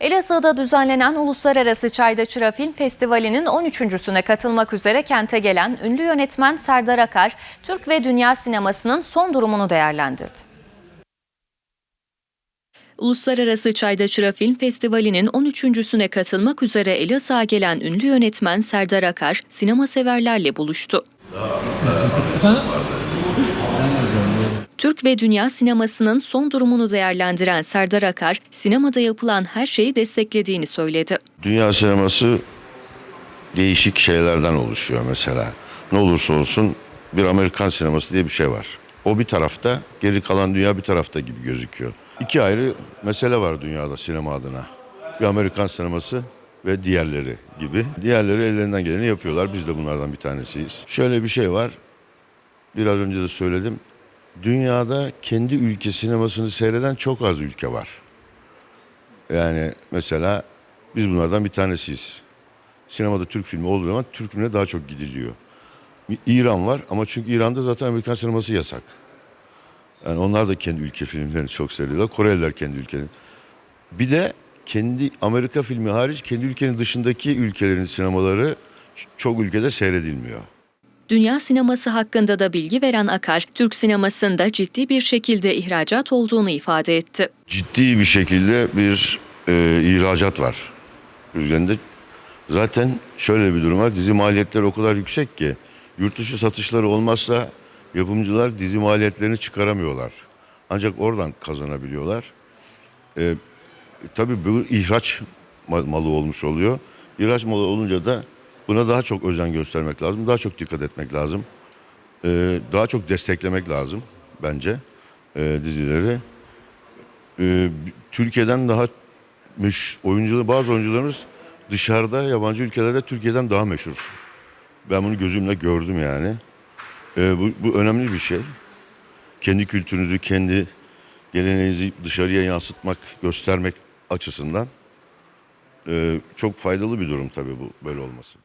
Elazığ'da düzenlenen Uluslararası Çayda Çıra Film Festivali'nin 13.süne katılmak üzere kente gelen ünlü yönetmen Serdar Akar, Türk ve dünya sinemasının son durumunu değerlendirdi. Uluslararası Çayda Çıra Film Festivali'nin 13.süne katılmak üzere Elazığ'a gelen ünlü yönetmen Serdar Akar, sinema severlerle buluştu. Türk ve dünya sinemasının son durumunu değerlendiren Serdar Akar, sinemada yapılan her şeyi desteklediğini söyledi. Dünya sineması değişik şeylerden oluşuyor mesela. Ne olursa olsun bir Amerikan sineması diye bir şey var. O bir tarafta, geri kalan dünya bir tarafta gibi gözüküyor. İki ayrı mesele var dünyada sinema adına. Bir Amerikan sineması ve diğerleri gibi. Diğerleri ellerinden geleni yapıyorlar. Biz de bunlardan bir tanesiyiz. Şöyle bir şey var. Biraz önce de söyledim. Dünyada kendi ülke sinemasını seyreden çok az ülke var. Yani mesela biz bunlardan bir tanesiyiz. Sinemada Türk filmi olduğu zaman Türk filmine daha çok gidiliyor. İran var ama çünkü İran'da zaten Amerikan sineması yasak. Yani onlar da kendi ülke filmlerini çok seyrediyorlar. Koreliler kendi ülkenin. Bir de kendi Amerika filmi hariç kendi ülkenin dışındaki ülkelerin sinemaları çok ülkede seyredilmiyor. Dünya sineması hakkında da bilgi veren Akar, Türk sinemasında ciddi bir şekilde ihracat olduğunu ifade etti. ciddi bir şekilde bir e, ihracat var. Üzerinde zaten şöyle bir durum var. Dizi maliyetleri o kadar yüksek ki yurt dışı satışları olmazsa yapımcılar dizi maliyetlerini çıkaramıyorlar. Ancak oradan kazanabiliyorlar. E, tabii bu ihraç ma- malı olmuş oluyor. İhraç malı olunca da buna daha çok özen göstermek lazım. Daha çok dikkat etmek lazım. E, daha çok desteklemek lazım bence e, dizileri e, Türkiye'den daha meş oyuncuları bazı oyuncularımız dışarıda yabancı ülkelerde Türkiye'den daha meşhur. Ben bunu gözümle gördüm yani. E, bu, bu önemli bir şey. Kendi kültürünüzü, kendi geleneğinizi dışarıya yansıtmak, göstermek açısından e, çok faydalı bir durum tabii bu böyle olması.